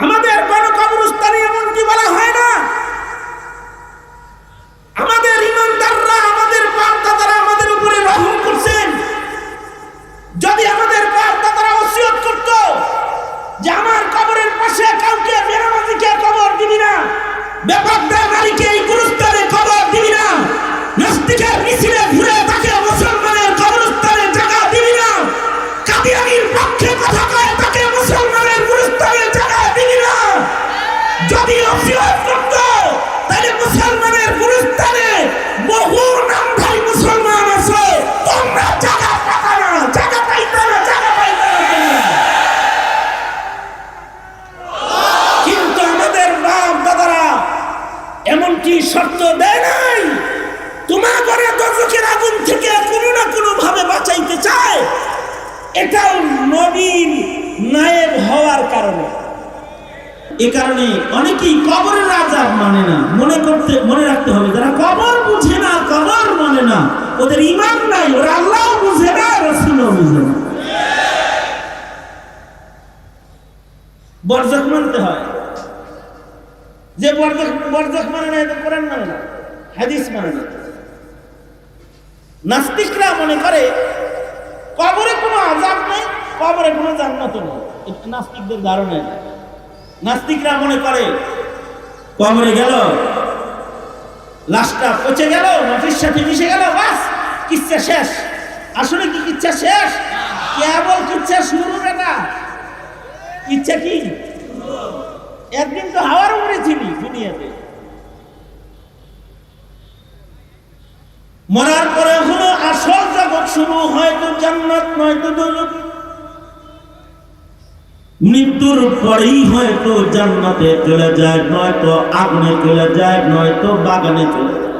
আমাদের এ কারণে অনেকেই কবরের আজাব মানে না। মনে করতে, মনে রাখতে হবে, যারা কবর বুঝে না, কবর মানে না। ওদের ইমান নাই, ওরা আল্লাহ বুঝে না, রসুলও বুঝে না। বরজক মানতে হয়। যে বরজক বরজক মানে না, এটা কোরআন মানে না, হাদিস মানে না। নাস্তিকরা মনে করে, কবরে কোনো আজাব নেই, কবরে কোনো জান্নাত নেই। নাস্তিকদের ধারণা। নাস্তিকরা মনে করে, কবরে গেল, লাশটা পচে গেল, মাটির সাথে মিশে গেল, বাস, কিচ্ছা শেষ। আসলে কি কিচ্ছা শেষ? কেবল কিচ্ছা শুরু বেটা ইচ্ছা কি? একদিন তো হাওয়ার উপরে ছিলি দুনিয়াতে। মরার পরে হলো আসল জগৎ শুরু হয়তো জান্নাত, নয়তো দোজখ মৃত্যুর পরেই হয়তো জান্নাতে চলে যায়, নয়তো আগুনে চলে যায়, নয়তো বাগানে চলে যায়।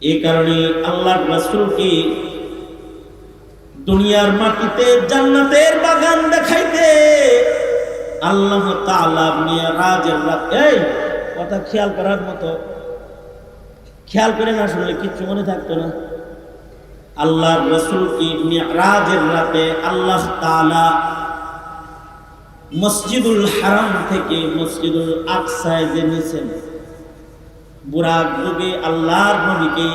এই কারণে আল্লাহ রাসূলকে দুনিয়ার মাটিতে জান্নাতের বাগান দেখাইতে? আল্লাহ তাআলা মিরাজের রাত এই, কথা খেয়াল করার মতো। খেয়াল করে না শুনলে কিচ্ছু মনে থাকতো না। আল্লাহ রসুল মিরাজের রাতে আল্লাহ তাআলা মসজিদুল হারাম থেকে মসজিদুল আকসায় যে নিয়েছেন বুরাক যুগে আল্লাহর নবীকে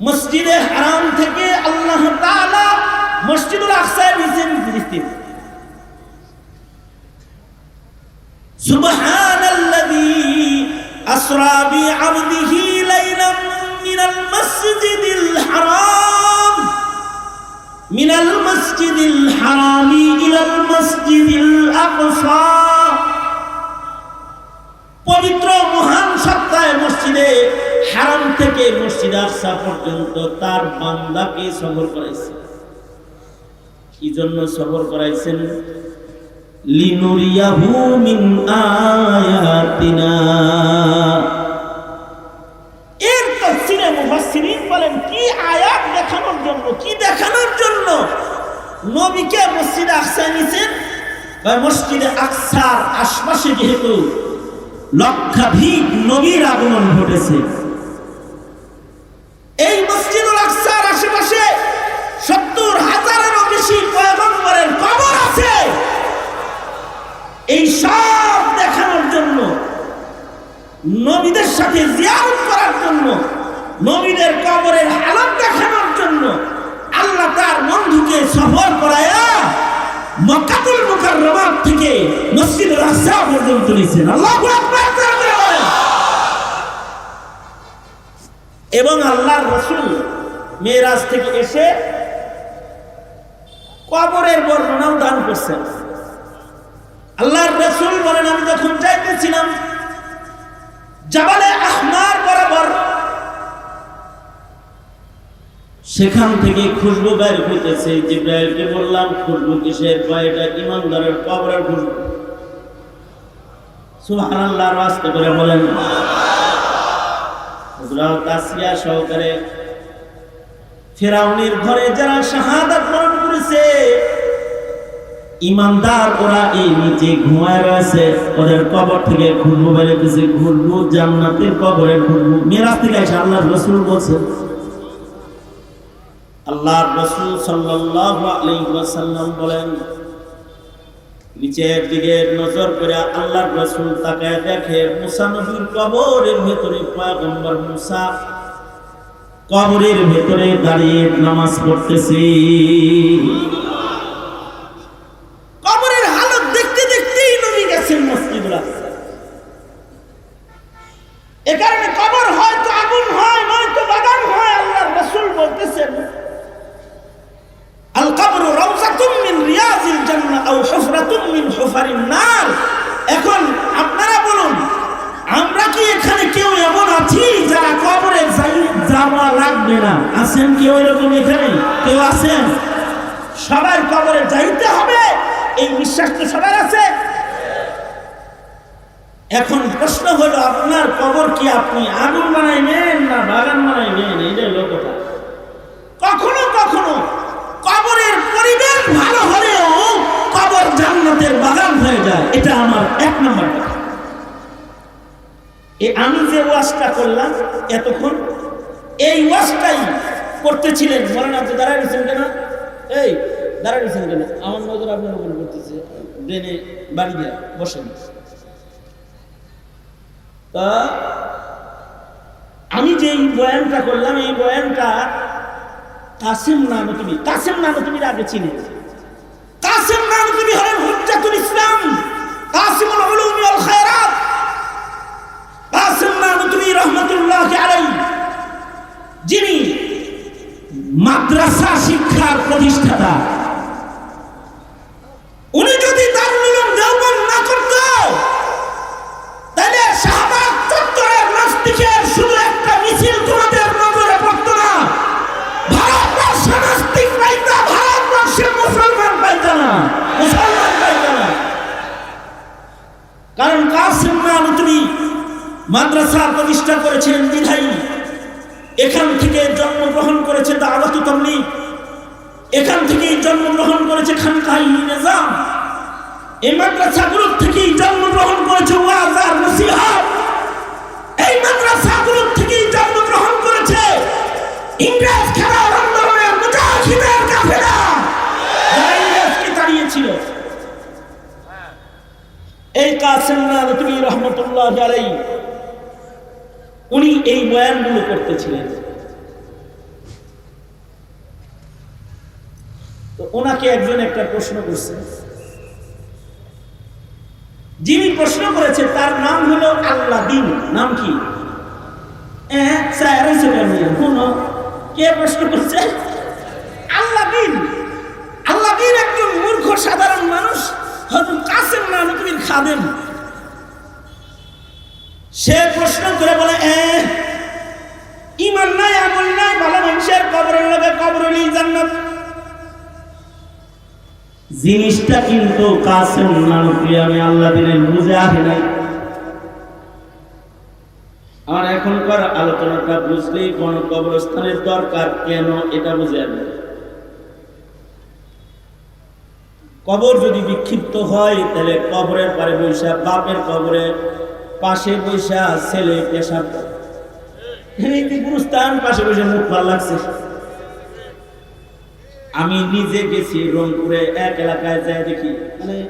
মসজিদে হারাম থেকে আল্লাহ তাআলা মসজিদুল আকসায় নিয়েছেন ফিলিস্তিন। সুবহানাল্লাযী আসরা বিআবদিহি মিনাল মাসজিদিল হারাম। মিনাল মাসজিদিল হারামি পবিত্র মহান সত্তায় মসজিদে হারাম থেকে মসজিদ আকসা পর্যন্ত তার বান্দাকে সফর করাইছে। কি জন্য সফর করাইছেন? লিনুরিয়াহু মিন আয়াতিনা। বলেন, কি আয়াত দেখানোর জন্য? কি দেখানোর জন্য? নবীকে মসজিদে আকসা নিছেন বা মসজিদে আকসার আশপাশে যেহেতু লক্ষাধিক নবীর আগমন ঘটেছে। এই মসজিদুল আকসার আশেপাশে সত্তর হাজারেরও বেশি পয়গম্বরের কবর আছে। এই সব দেখানোর জন্য, নবীদের সাথে জিয়ারত করার জন্য নবীদের কবরের হালত দেখানোর জন্য আল্লাহ তার বন্ধুকে সফর করায়া মক্কাতুল মুকাররমাত থেকে মসজিদুল আকসা পর্যন্ত নিয়েছেন। আল্লাহু আকবার এবং আল্লাহর রসুল মেয়েরাজ থেকে এসে কবরের বর্ণনাও দান করছেন। আল্লাহর রসুল বলেন, আমি যখন যাইতেছিলাম, জাবালে আহমার বরাবর সেখান থেকে খুশবু বের হইতেছে, জিব্রাইলকে বললাম, খুশবু কিসের? কয়টা ইমানদারের কবরের খুশবু। সুবহানাল্লাহ রাস্তা করে বলেন। হযরত সহকারে ফেরাউনের ঘরে যারা শাহাদাত বরণ করেছে, ইমানদার ওরা এই নিচে ঘুমায় রয়েছে। ওদের কবর থেকে খুলবু বেরোতেছে খুলবু জান্নাতের কবরে খুলবু মেরাজ থেকে আল্লাহ রসুল বলছে আল্লাহর রসুল সাল্লাসাল্লাম বলেন, নিচের দিকে নজর করে আল্লাহর রসুল তাকে দেখে মুসা নবীর কবরের ভেতরে পয়গম্বর মুসা কবরের ভেতরে দাঁড়িয়ে নামাজ পড়তেছি কবরের হালত দেখতে দেখতেই নবী গেছেন মসজিদুল আকসা এ কারণে কবর হয়তো আগুন হয় নয়তো বাগান হয় আল্লাহ রসুল বলতেছেন আল কবর রওজাতুম মিন রিয়াজিল জান্নাহ আও হুফরাতুম মিন হুফারিন নার এখন আপনারা বলুন আমরা কি এখানে কেউ এমন আছি যারা কবরে যাই লাগবে না আছেন কেউ এরকম এখানে কেউ আছেন? সবার কবরে যাইতে হবে, এই বিশ্বাস তো সবার আছে। এখন প্রশ্ন হলো, আপনার কবর কি আপনি আগুন বানাইবেন না বাগান বানাইবেন? এইটাই হলো কথা কখনো কখনো কবরের পরিবেশ ভালো হলেও কবর জান্নাতের বাগান হয়ে যায়। এটা আমার এক নম্বর কথা। এ আমি যে ওয়াজটা করলাম এতক্ষণ এই ওয়াজটাই করতেছিলেন। মনে আপনি দাঁড়ায় গেছেন কেন? এই দাঁড়ায় গেছেন কেন? আমার নজর আপনার উপর করতেছে ব্রেনে বাড়ি দেয়া, বসেন। তা আমি যে এই বয়ানটা করলাম, এই বয়ানটা কাসিম নানতুবি। কাসিম নানতুবির আগে চিনি কাসিম নানতুবি হলেন হুজ্জাতুল ইসলাম কাসিমুল উলুম ওয়াল খায়রাত। কাসিম নানতুবি রহমাতুল্লাহ আলাইহি যিনি মাদ্রাসা শিক্ষার প্রতিষ্ঠাতা, উনি যদি দারুল উলুম দেওবন্দ না করত, তাহলে শাহবাগ চত্বরের নাস্তিকের মিছিল মুসলমান মুসলমান কারণ কাসিম নানুতুবি মাদ্রাসা প্রতিষ্ঠা করেছিলেন বিধায়ী এখান থেকে জন্মগ্রহণ করেছে দাওয়াত তবলিগ। এখান থেকেই জন্মগ্রহণ করেছে খানকাহি নিজাম। এই মাদ্রাসাগুলোর থেকেই জন্মগ্রহণ করেছে ওয়াজ আর নসিহত। এই মাদ্রাসাগুলোর থেকেই জন্মগ্রহণ করেছে ইংরেজ খেলার আন্দোলনের মুজাহিদের কাফেলা। ইংরেজকে তাড়িয়েছিল? এই কাসিম নানতুবি রহমতুল্লাহ আলাইহি। উনি এই বয়ানগুলো করতেছিলেন। ওনাকে একজন একটা প্রশ্ন করছে। যিনি প্রশ্ন করেছে তার নাম হলো আল্লাহ দিন। নাম কি? কে প্রশ্ন করছে? আল্লাহ দিন। আল্লাহ দিন একজন মূর্খ সাধারণ মানুষ হয়তো কাসেম না খাদেন সে প্রশ্ন করে বলে ইমান নাই, আমল নাই, ভালো মানুষের কবরের লগে কবর হলেই জান্নাত। জিনিসটা কিন্তু কাসেম নানকি আমি আল্লাহ দিনের বুঝে আসে নাই। আমার এখনকার আলোচনাটা বুঝলেই কোন কবরস্থানের দরকার কেন, এটা বুঝে আসবে কবর যদি বিক্ষিপ্ত হয়, তাহলে কবরের পারে বৈশা বাপের কবরে পাশে বৈশা ছেলে পেশাব। গুরুস্থান? পাশে বসে মুখ ভালো লাগছে। আমি নিজে গেছি রংপুরে, এক এলাকায় যাই দেখি। মানে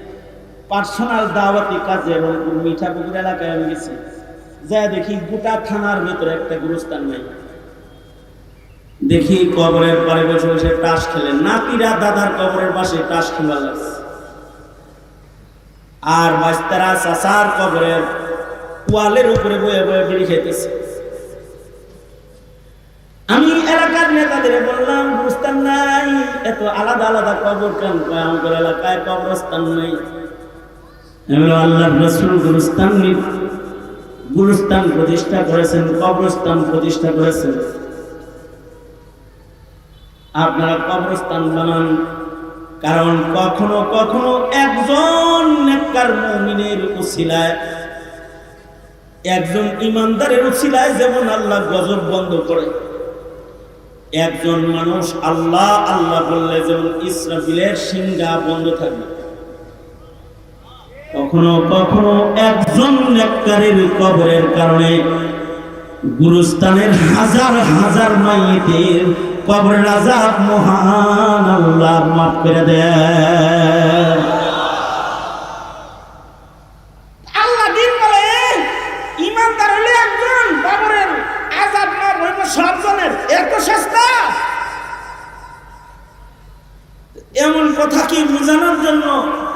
পার্সোনাল দাওয়াতি কাজে রংপুর মিঠাপুকুর এলাকায় আমি গেছি। যা দেখি গোটা থানার ভেতরে একটা গুরুস্থান নাই। দেখি কবরের পরে বসে বসে টাস খেলেন। নাতিরা দাদার কবরের পাশে টাস খেলা লাগছে। আর বাস্তারা চাচার কবরের ওয়ালের উপরে বয়ে বয়ে বিড়ি খেতেছে আমি এলাকার নেতাদের বললাম, বুঝতাম নাই, এত আলাদা আলাদা কবর কেন? কয়, আমাদের এলাকায় কবরস্থান নেই। আল্লাহ রসুল গুরুস্থান গুরুস্থান প্রতিষ্ঠা করেছেন, কবরস্থান প্রতিষ্ঠা করেছেন। আপনারা কবরস্থান বানান, কারণ কখনো কখনো একজন নেককার মুমিনের উসিলায় একজন ইমানদারের উসিলায় যেমন আল্লাহ গজব বন্ধ করে, একজন মানুষ আল্লাহ আল্লাহ বললে যেমন ইসরাফিলের সিংহা বন্ধ থাকবে। কখনো কখনো একজন নেককারের কবরের কারণে গুরুস্থানের হাজার হাজার মাইয়েদের কবরের আজাব মহান আল্লাহ মাফ করে দেয় কি বোঝানোর জন্য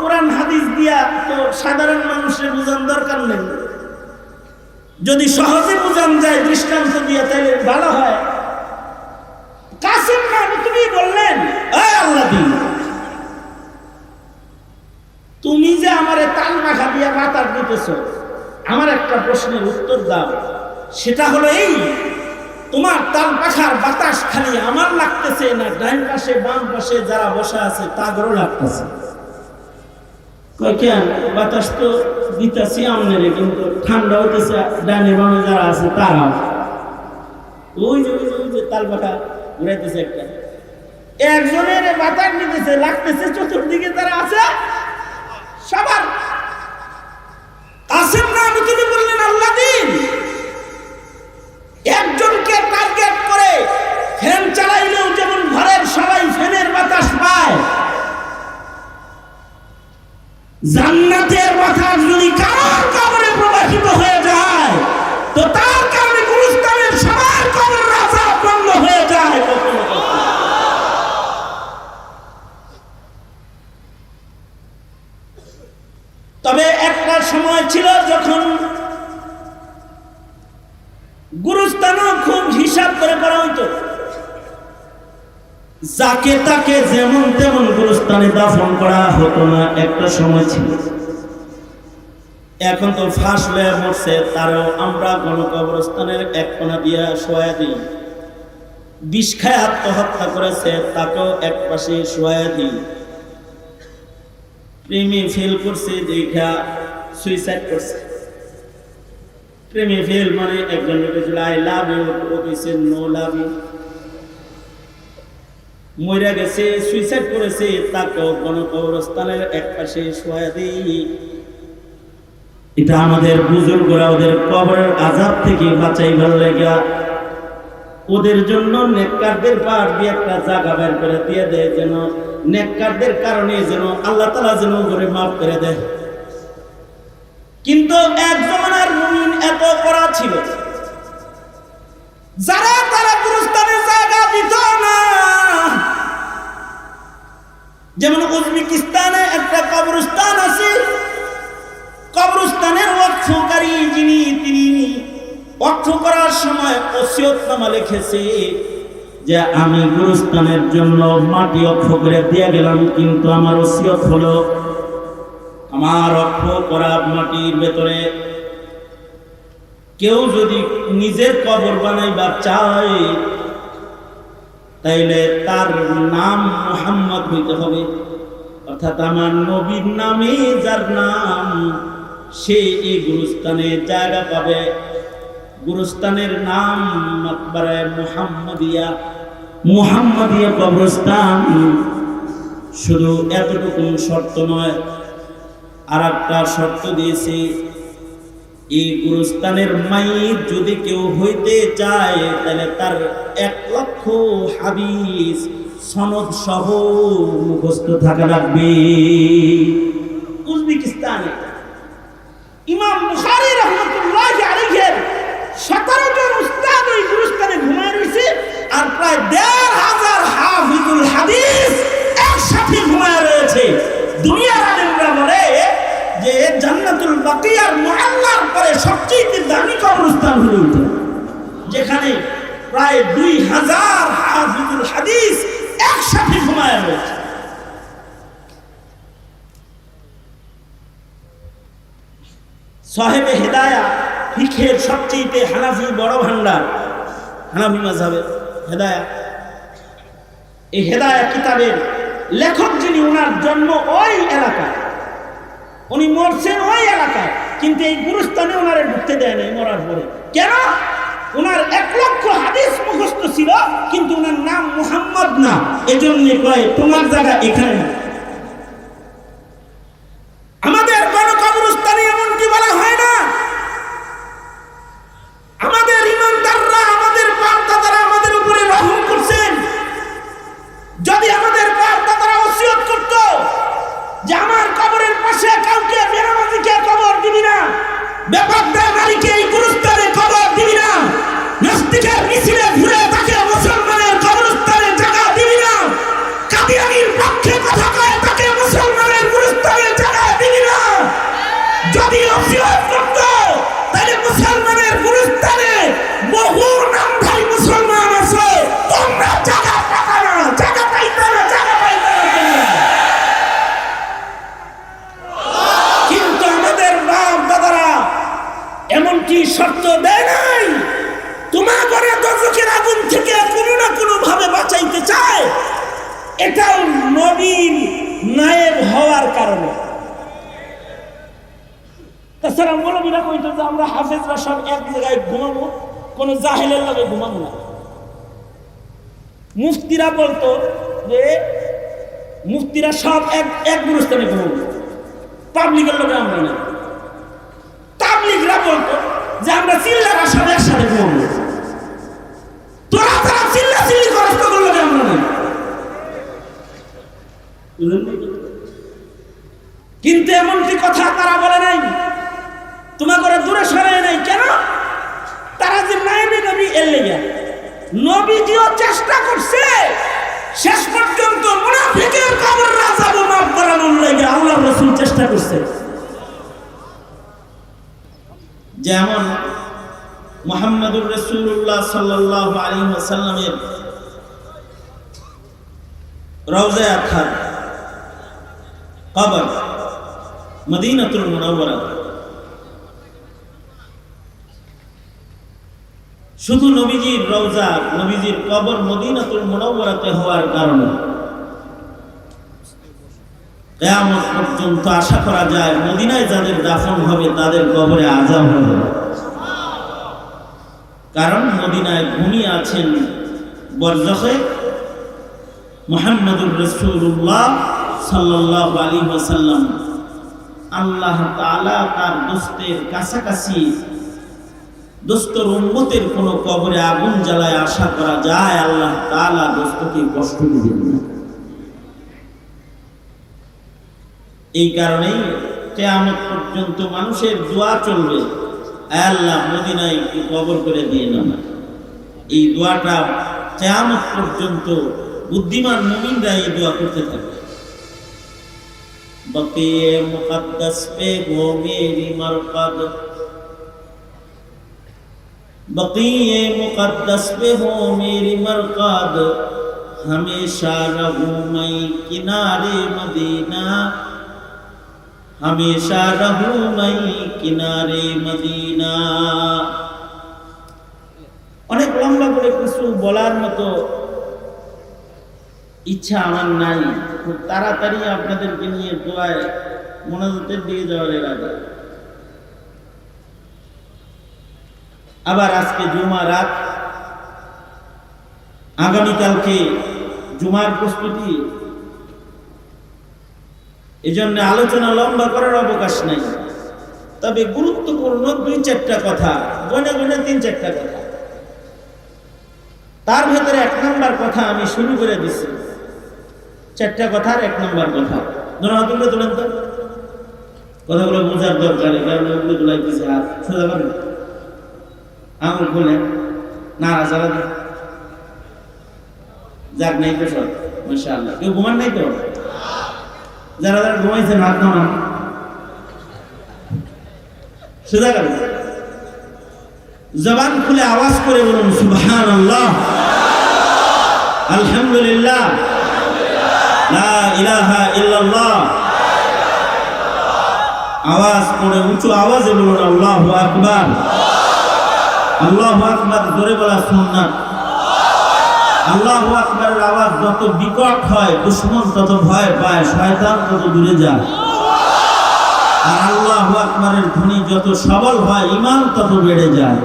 কোরআন হাদিস দিয়া তো সাধারণ মানুষের বোঝান দরকার নেই যদি সহজে বোঝান যায় দৃষ্টান্ত দিয়ে তাহলে ভালো হয় কাসিম নাম তুমি বললেন এই আল্লাহ দিন তুমি যে আমারে তাল মাখা দিয়া মাতার দিতেছ আমার একটা প্রশ্নের উত্তর দাও। সেটা হলো এই, তোমার তাল পাখার বাতাস খালি আমার লাগতেছে না ডাইন পাশে, বাম পাশে যারা বসা আছে, তাদেরও লাগতেছে। বাতাস তো দিতেছি কিন্তু ঠান্ডা হইতেছে ডাইনে বামে যারা আছে ওই যে ওই যে তাল পাখা ঘুরাইতেছে একটা। একজনের বাতাস নিতেছে লাগতেছে, চতুর্দিকে যারা আছে, সবার কাসেম না আমি বললেন, আল্লাহ দিন। একজনকে টার্গেট করে ফ্যান চালাইলেও যেমন ঘরের সবাই ফ্যানের বাতাস পায়, জান্নাতের বাতাস যদি কারোর কবরে প্রবাহিত হয়ে যায়, তো তার কারণে গুরুস্থানের সবার কবর রাজা বন্ধ হয়ে যায় কখনো কখনো। তবে একটা সময় ছিল যখন গুরুস্থানও খুব হিসাব করে করা হইতো যাকে তাকে যেমন তেমন গুরুস্থানে দাফন করা হতো না, একটা সময় ছিল। এখন তো ফাঁস হয়ে মরছে, তারও আমরা কোন কবরস্থানের এক কোনা দিয়া শোয়া দিই। বিষ খায় আত্মহত্যা করেছে, তাকেও এক পাশে শোয়া দিই। প্রেমে ফেল করছে, দেখা সুইসাইড করছে। প্রেমে ফেল মানে একজন লোকের I love you no love. You মইরা গেছে সুইসাইড করেছে তাকেও কোন কবরস্থানের এক পাশে শোয়া দিই এটা আমাদের বুজুর্গরা ওদের কবরের আজাব থেকে বাঁচাইবার লেগা। ওদের জন্য নেককারদের পার দিয়ে একটা জায়গা বের করে দিয়ে দেয় যেন, নেককারদের কারণে যেন আল্লাহ তালা যেন ওরে মাফ করে দেয়। কিন্তু এক জমানার যে আমি গুরুস্থানের জন্য মাটি অক্ষ করে দিয়ে গেলাম, কিন্তু আমার ওসিয়ত হলো আমার অক্ষ করা মাটির ভেতরে কেউ যদি নিজের কবর বানাইবার চায়, তাইলে তার নাম মোহাম্মদ হইতে হবে। অর্থাৎ আমার নবীর নামে যার নাম, সে এই গুরুস্থানে জায়গা পাবে। গুরুস্থানের নাম আকবরে মুহাম্মদিয়া মুহাম্মদিয়া কবরস্থান। শুধু এতটুকু শর্ত নয় আর একটা শর্ত দিয়েছে, এই গুরুস্থানের মাইত যদি কেউ হইতে চায়, তাহলে তার এক লক্ষ হাদিস, সনদ সহ মুখস্থ থাকা লাগবে। উজবেকিস্তানে ইমাম সতেরো জন উস্তাদ ওই গুরুস্থানে ঘুমায় রয়েছে আর প্রায় দেড় হাজার হাফিজুল হাদিস একসাথে ঘুমায় রয়েছে। দুনিয়ার আলেমরা বলে যে জান্নাতুল বাকিয়ার মুআল্লার পরে সবচেয়ে দামি কবরস্থান হলো ওইটা যেখানে প্রায় দুই হাজার হাফিজুল হাদিস একসাথে ঘুমায় রয়েছে। সাহেবে হেদায়া ফিখের সবচেয়ে হানাফি বড় ভান্ডার হানাফি মাঝাবে হেদায়া এই হেদায়া কিতাবের লেখক যিনি, ওনার জন্ম ওই এলাকায়। উনি মরছেন ওই এলাকায়। কিন্তু এই গুরুস্থানে ওনারে ঢুকতে দেয় নাই, মরার পরে। কেন? ওনার এক লক্ষ হাদিস মুখস্থ ছিল, কিন্তু ওনার নাম মুহাম্মদ না। এজন্য কয়, তোমার জায়গা এখানে না। মুফতিরা বলতো যে মুফতিরা সব এক এক গুরুস্থানে গ্রহণ পাবলিকের লোকে আমরা না। পাবলিকরা বলতো যে আমরা চিল্লারা সব একসাথে গ্রহণ তোরা তারা চিল্লা চিল্লি করস তো আমরা না কিন্তু এমনটি কথা তারা বলে নাই তোমার করে দূরে সরাই নাই কেন তারা যে নাইবে নবী এর লেগে নবীজিও চেষ্টা করছে শেষ পর্যন্ত মুনাফিকের কবর রাজাবো মাফ করানোর লেগে আল্লাহ রসুল চেষ্টা করছে যেমন মোহাম্মদুর রসুল্লাহ সাল্লাহ আলী সাল্লামের রওজা আখার, কবর, মদিনাতুল মুনাওয়ারা। শুধু নবীজির রওজা নবীজির কবর মদিনাতুল মুনাওয়ারাতে হওয়ার কারণে। কেয়ামত পর্যন্ত আশা করা যায়, মদিনায় যাদের দাফন হবে, তাদের কবরে আজাব হবে। কারণ মদিনায় ঘুমিয়ে আছেন বরজখে মোহাম্মদুর রসুল্লাহ সাল্লাহ আলী ওসাল্লাম আল্লাহ তালা তার দোস্তের কাছাকাছি, দোস্তর উন্মতের কোনো কবরে আগুন জ্বালায় আশা করা যায়, আল্লাহ তালা দোস্তকে কষ্ট দিবেন না। এই কারণেই কেয়ামত পর্যন্ত মানুষের দোয়া চলবে। আল্লাহ মদিনায় একটু কবর করে দিয়ে না এই দোয়াটা কেয়ামত পর্যন্ত বুদ্ধিমান মমিনরা এই দোয়া করতে থাকবে। বকে মুকদ্দস পে গো মেরি মরকদ। हमेशा रहूं मैं किनारे मदीना অনেক লম্বা করে কিছু বলার মতো ইচ্ছা আমার নাই খুব তাড়াতাড়ি আপনাদেরকে নিয়ে দোয়ায় মনোজতের দিকে যাওয়ার এলাকা আবার আজকে জুমা রাত আগামীকালকে জুমার প্রস্তুতি এজন্য আলোচনা লম্বা করার অবকাশ নাই। তবে গুরুত্বপূর্ণ দুই চারটা কথা, গনে গনে তিন চারটা কথা। তার ভেতরে এক নম্বর কথা আমি শুরু করে দিছি। চারটা কথার এক নম্বর কথা। ধরো হাতুগুলো তোলেন তো। কথাগুলো বোঝার দরকার কারণ ওগুলো তোলাই দিছে হাত সোজা করেন আঙুল খুলেন নাড়া চালা যাক, নাই তো সব মাসা কেউ ঘুমান নাই তো? যারা যারা ঘুমাইছেন, হাত নামান সোজা জবান খুলে আওয়াজ করে বলুন সুবহান আল্লাহ আলহামদুলিল্লাহ। লা ইলাহা ইল্লাল্লাহ। আওয়াজ করে, উঁচু আওয়াজে বলুন, আল্লাহু আকবার। আল্লাহু আকবার, জোরে বলা সুন্নাত। আল্লাহু আকবারের আওয়াজ যত বিকট হয়, দুশ্মন তত ভয় পায়, শয়তান তত দূরে যায়। আর আল্লাহু আকবারের ধ্বনি যত সবল হয় ইমান তত বেড়ে যায়।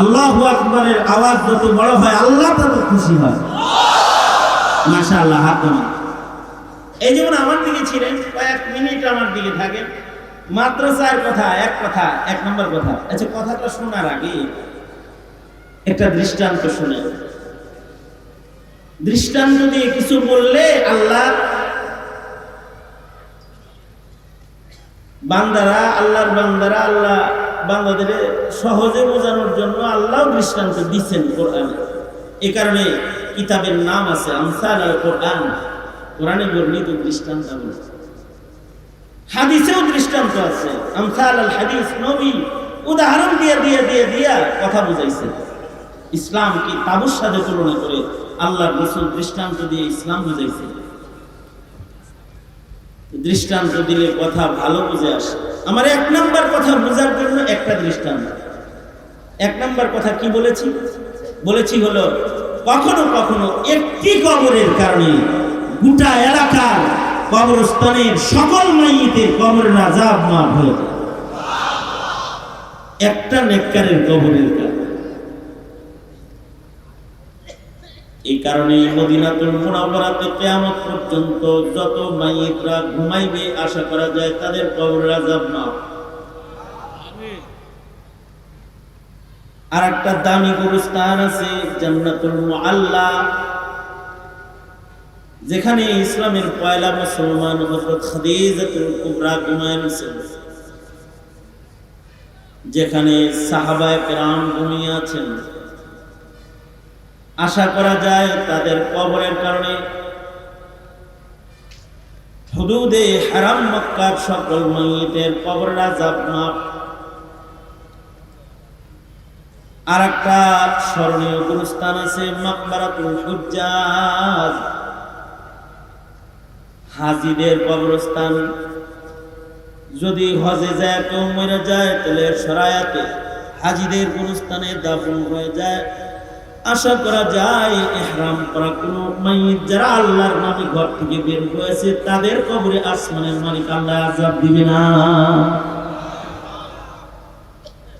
আল্লাহু আকবারের আওয়াজ যত বড় হয়, আল্লাহ তত খুশি হয়। মাশা আল্লাহ হাত এই যেমন আমার দিকে ছিলেন, কয়েক মিনিট আমার দিকে থাকেন মাত্র কথা, এক কথা, এক নম্বর কথা। আচ্ছা কথাটা শোনার আগে একটা দৃষ্টান্ত শুনে। দৃষ্টান্ত দিয়ে কিছু বললে আল্লাহ বান্দারা, আল্লাহর বান্দারা, আল্লাহ বান্দাদের সহজে বোঝানোর জন্য আল্লাহ দৃষ্টান্ত দিচ্ছেন কোরআনে। এ কারণে কিতাবের নাম আছে, আমসাল আল কোরআন। কোরআনে বর্ণিত দৃষ্টান্ত হাদিসেও দৃষ্টান্ত আছে। আমসাল আল হাদিস নবী উদাহরণ দিয়ে দিয়ে দিয়ে, দিয়া কথা বুঝাইছে ইসলাম কি তাবুর সাথে তুলনা করে আল্লাহর রসুল দৃষ্টান্ত দিয়ে ইসলাম বুঝাইছে। দৃষ্টান্ত দিলে কথা ভালো বুঝে আসে। আমার এক নাম্বার কথা বোঝার জন্য একটা দৃষ্টান্ত। এক নাম্বার কথা কি বলেছি? বলেছি হলো, কখনো কখনো একটি কবরের কারণে গোটা এলাকার কবরস্থানের সকল মাইয়েতের কবরের আজাব মাফ হয়ে একটা নেককারের কবরের কারণে। এই কারণে মদিনাতুল মুনাওয়ারাতে কিয়ামত পর্যন্ত যত মাইয়িতরা ঘুমাইবে, আশা করা যায় তাদের কবরের আযাব মাফ আর একটা দামি গুরুস্থান আছে জান্নাতুল মুআল্লা। যেখানে ইসলামের পয়লা মুসলমান হযরত খাদিজাতুল কুবরা ঘুমাইছেন যেখানে সাহাবায়ে কেরাম ঘুমিয়ে আছেন। আশা করা যায় তাদের কবরের কারণে। হুদুদে হারাম মক্কার সকল মাইয়িতের কবরের আযাব মাফ। আর একটা স্মরণীয় গুরুস্থান আছে মাকবারাতুল হুজ্জাজ। হাজিদের কবরস্থান। যদি হজে যায়, কেউ মরে যায়, তাহলে সরায়াতে হাজিদের কোন স্থানে দাফন হয়ে যায়। আশা করা যায় ইহরাম করা কোনো যারা আল্লাহর নামে ঘর থেকে বের হয়েছে, তাদের কবরে আসমানের মালিক আল্লাহ আজাব দিবে না।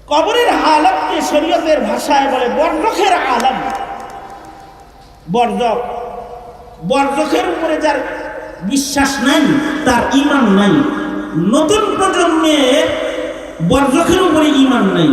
কবরের হালতকে শরীয়তের ভাষায় বলে, বর্জখের আলম। বর্জক। বর্জখের উপরে যার বিশ্বাস নাই, তার ইমান নাই। নতুন প্রজন্মে বর্জখের উপরে ইমান নাই।